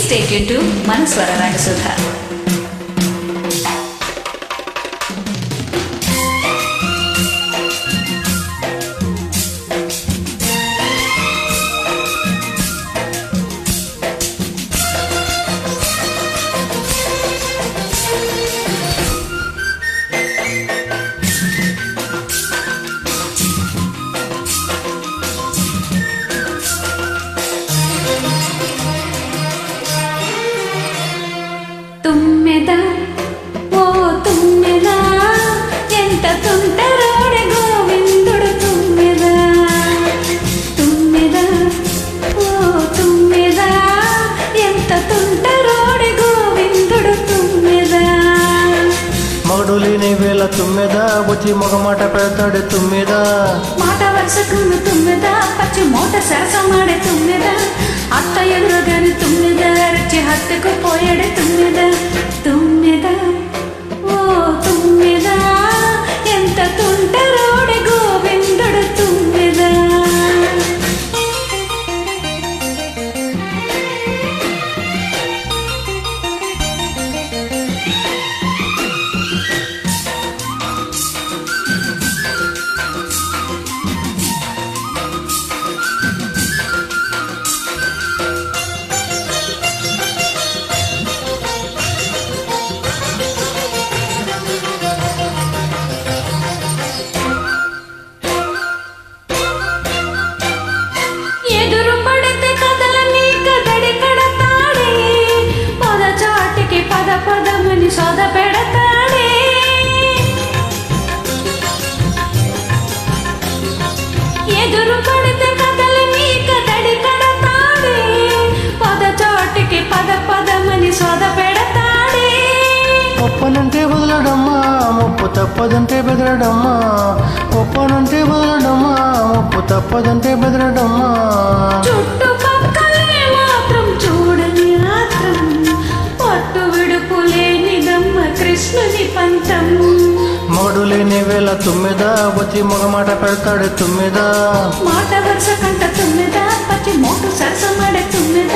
Please state to మన స్వర రాగసుధ మగడు లేని వేళ తుమ్మెద? వచ్చి మగమాట పెడతాడు తుమ్మెద? మాట వరుసకును తుమ్మెద? పచ్చి మూట సరసమాడే తుమ్మెద? అత్త ఎదురుగాని తుమ్మెద? రచ్చి హత్తుకు పోయాడే తుమ్మెద? తుమ్మెద? ఓ పదమని సొద పెడతాడే. ఎదురు పడితే కదలని కదడి కడతాడే. పద చాటికి పద పదమని సొద పెడతాడే. ఒప్పనంటే వదలడమ్మా ముప్పు తప్పదంటే బెదరడమ్మా. ఒప్పనంటే వదలడమ్మా ముప్పు తప్పదంటే బెదరడమ్మా. మగడు లేని వేళ తుమ్మెద? వచ్చి మగమాట పెడతాడు తుమ్మెద? మాట వరుస కంట తుమ్మెద? పచ్చి మోటు సరసమాడే తుమ్మెద?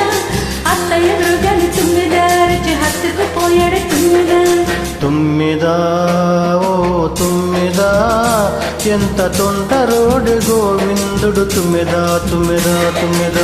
అత్త ఎదురుగాని తుమ్మెద? రచి హత్తుకు పోయాడే తుమ్మెద? తుమ్మిద? ఓ తుమ్మిద? ఎంత తొంటరోడు గోవిందుడు తుమ్మిద? తుమ్మిద తుమ్మిద?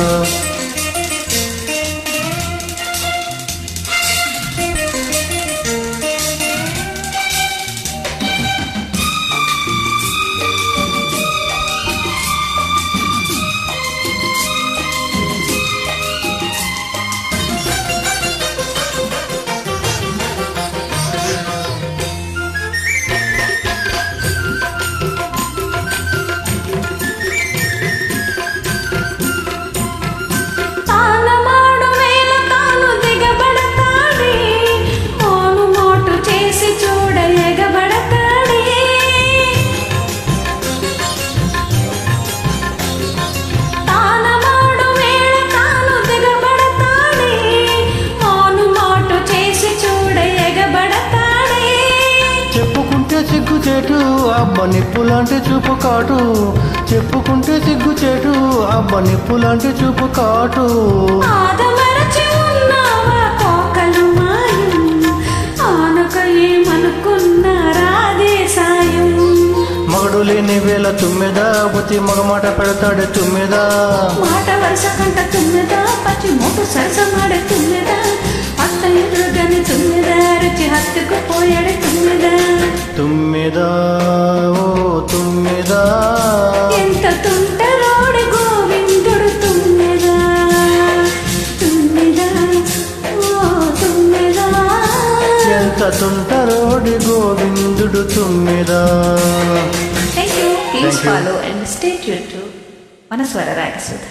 అబ్బ నిప్పులాంటి చూపు కాటు. చెప్పుకుంటే సిగ్గు చేటు అబ్బ నిప్పులాంటి చూపు కాటు. మగడు లేని వేళ తుమ్మెద? వచ్చి మగమాట పెడతాడు తుమ్మెద? మాట వరుస కంట తుమ్మెద? పచ్చి మూటు సరసమాడే తుమ్మెద? అత్త ఎదురుగాని తుమ్మెద? తుంటరోడి గోవిందుడు తుమ్మెద thank you please Thank you. Follow and stay tune to మన స్వర రాగసుధ